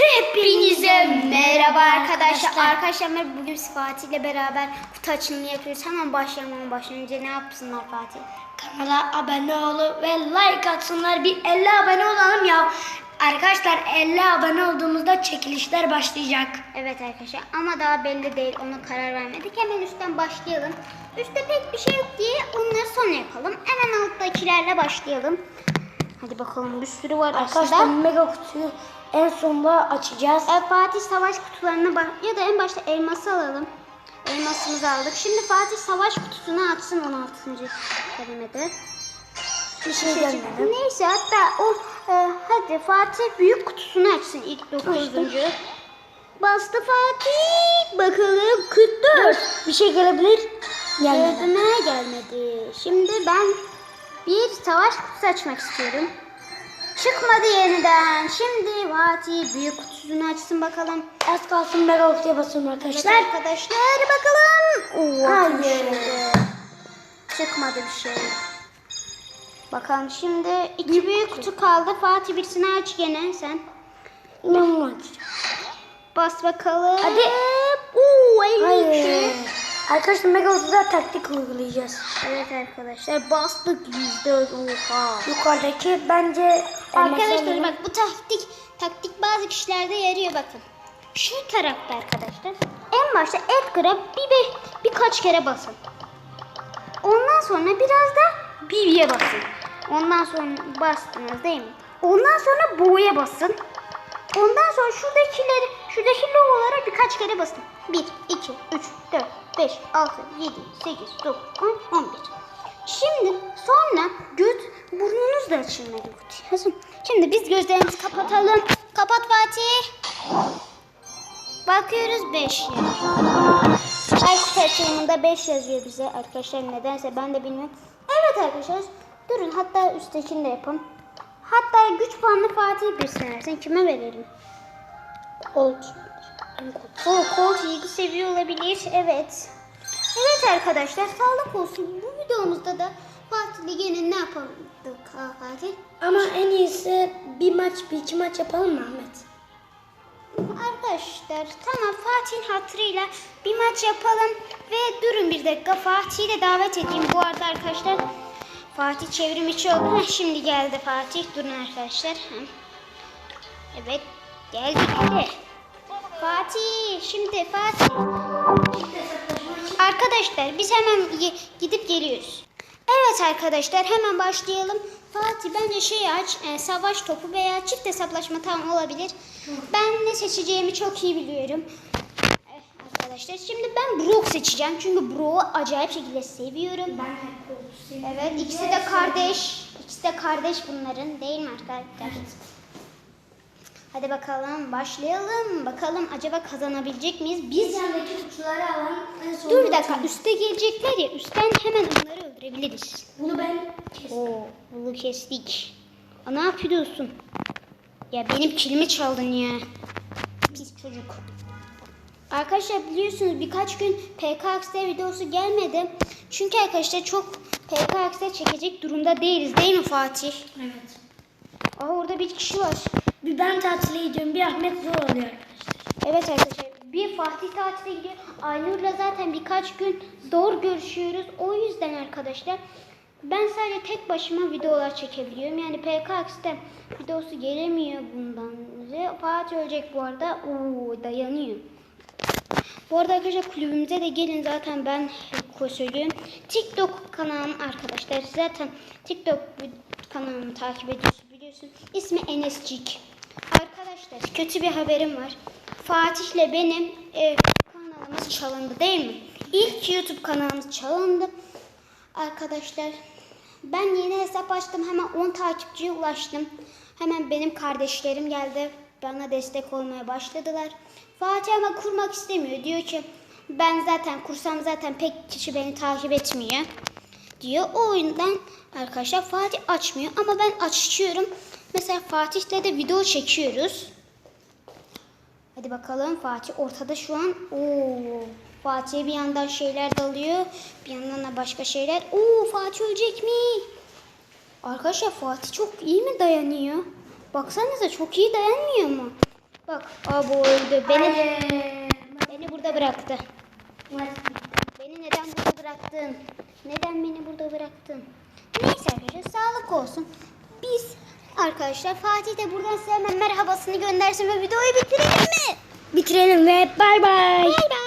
Hepinize merhaba arkadaşlar. Arkadaşlar merhaba. Bugün Fatih ile beraber kutu açılımı yapıyoruz. Hemen başlayalım ama başlayınca ne yapsınlar Fatih? Kanala abone olup ve like atsınlar. Bir 50 abone olalım ya. Arkadaşlar 50 abone olduğumuzda çekilişler başlayacak. Evet arkadaşlar ama daha belli değil. Ona karar vermedik. Hemen üstten başlayalım. Üstte pek bir şey yok diye onları sonra yapalım. Hemen alttakilerle başlayalım. Hadi bakalım bir sürü var Arkadaşlar aslında. mega kutuyu en sonunda açacağız. Evet, Fatih savaş kutularına bak ya da en başta elması alalım. Elmasımızı aldık. Şimdi Fatih savaş kutusunu açsın 16. kademede. Bir şey gelmedi. Neyse hatta o e, hadi Fatih büyük kutusunu açsın ilk 9. Bastı Fatih. Bakalım 44. Bir şey gelebilir. Gelmedi. Gözüme gelmedi. Şimdi ben bir savaş kutusu açmak istiyorum. Çıkmadı yeniden. Şimdi Fatih büyük kutusunu açsın bakalım. Az kalsın mega kutuya basıyorum Evet arkadaşlar. arkadaşlar bakalım. Oo, Hayır. Çıkmadı bir şey. Bakalım şimdi iki büyük kutu kaldı. Fatih birisini aç gene sen. İnanılmaz. Bas bakalım. Hadi. Oo, 52. Hayır. Arkadaşlar mega taktik uygulayacağız. Evet arkadaşlar bastık yüzde oha. Yukarıdaki bence Arkadaşlar bak bu taktik taktik bazı kişilerde yarıyor bakın. Şu tarafta arkadaşlar. En başta Edgar'a bir, bir birkaç kere basın. Ondan sonra biraz da B'ye basın. Ondan sonra bastınız değil mi? Ondan sonra Bo'ya basın. Ondan sonra şuradakileri, şuradaki logolara birkaç kere basın. 1, 2, 3, 4, 5, 6, 7, 8, 9, 10, 11. Şimdi sonra göz burnunuz da açılmadı Hazır. Şimdi biz gözlerimizi kapatalım. Kapat Fatih. Bakıyoruz 5 yazıyor. Her kutu açılımında 5 yazıyor bize arkadaşlar nedense ben de bilmiyorum. Evet arkadaşlar durun hatta üsttekini de yapalım. Hatta güç puanını Fatih birisine versin. Kime verelim? Colt. Colt. Colt ilgi seviyor olabilir. Evet. Evet arkadaşlar sağlık olsun. Bu videomuzda da Fatih'le gene ne yapalım Fatih? Ama en iyisi bir maç, bir iki maç yapalım mı Ahmet? Arkadaşlar tamam Fatih'in hatırıyla bir maç yapalım ve durun bir dakika Fatih'i de davet edeyim. Bu arada arkadaşlar Fatih çevrim içi oldu. Heh, şimdi geldi Fatih. Durun arkadaşlar. Evet geldi geldi. Fatih şimdi Fatih. Arkadaşlar biz hemen gi- gidip geliyoruz. Evet arkadaşlar hemen başlayalım. Fatih bence şey aç, e, savaş topu veya çift hesaplaşma tam olabilir. Ben ne seçeceğimi çok iyi biliyorum. Evet arkadaşlar şimdi ben Brock seçeceğim. Çünkü Brock'u acayip şekilde seviyorum. Ben Evet ikisi de kardeş. İkisi de kardeş bunların değil mi arkadaşlar? Hadi bakalım başlayalım. Bakalım acaba kazanabilecek miyiz? Biz yandaki kutuları alan en son. Dur bir dakika üste gelecekler ya üstten hemen onları öldürebiliriz. Bunu ben kestim. Oo bunu kestik. Aa, ne yapıyorsun? Ya benim kilimi çaldın ya. Pis çocuk. Arkadaşlar biliyorsunuz birkaç gün PKXD videosu gelmedi. Çünkü arkadaşlar çok PKXD çekecek durumda değiliz değil mi Fatih? Evet. Aa orada bir kişi var. Bir ben tatile gidiyorum, bir Ahmet zor oluyor arkadaşlar. Evet arkadaşlar bir Fatih tatile gidiyor. Aynur'la zaten birkaç gün zor görüşüyoruz. O yüzden arkadaşlar ben sadece tek başıma videolar çekebiliyorum. Yani PKX'de videosu gelemiyor bundan. Fatih ölecek bu arada. Oo dayanıyor. Bu arada arkadaşlar kulübümüze de gelin zaten ben söylüyorum. TikTok kanalım arkadaşlar. Zaten TikTok kanalımı takip ediyorsunuz biliyorsun. İsmi Enescik. Arkadaşlar kötü bir haberim var. Fatih'le benim e, kanalımız çalındı değil mi? İlk YouTube kanalımız çalındı. Arkadaşlar ben yeni hesap açtım. Hemen 10 takipçiye ulaştım. Hemen benim kardeşlerim geldi. Bana destek olmaya başladılar. Fatih ama kurmak istemiyor. Diyor ki ben zaten kursam zaten pek kişi beni takip etmiyor. Diyor. O yüzden arkadaşlar Fatih açmıyor. Ama ben açıyorum. Mesela Fatih'le de video çekiyoruz. Hadi bakalım Fatih ortada şu an. Oo, Fatih'e bir yandan şeyler dalıyor. Bir yandan da başka şeyler. Oo Fatih ölecek mi? Arkadaşlar Fatih çok iyi mi dayanıyor? Baksanıza çok iyi dayanmıyor mu? Bak abo öldü. Beni, beni burada bıraktı. Bitti. Beni neden burada bıraktın? Neden beni burada bıraktın? Neyse arkadaşlar sağlık olsun. Biz arkadaşlar Fatih de buradan size hemen merhabasını göndersin ve videoyu bitirelim mi? Bitirelim ve bay bay. Bay bay.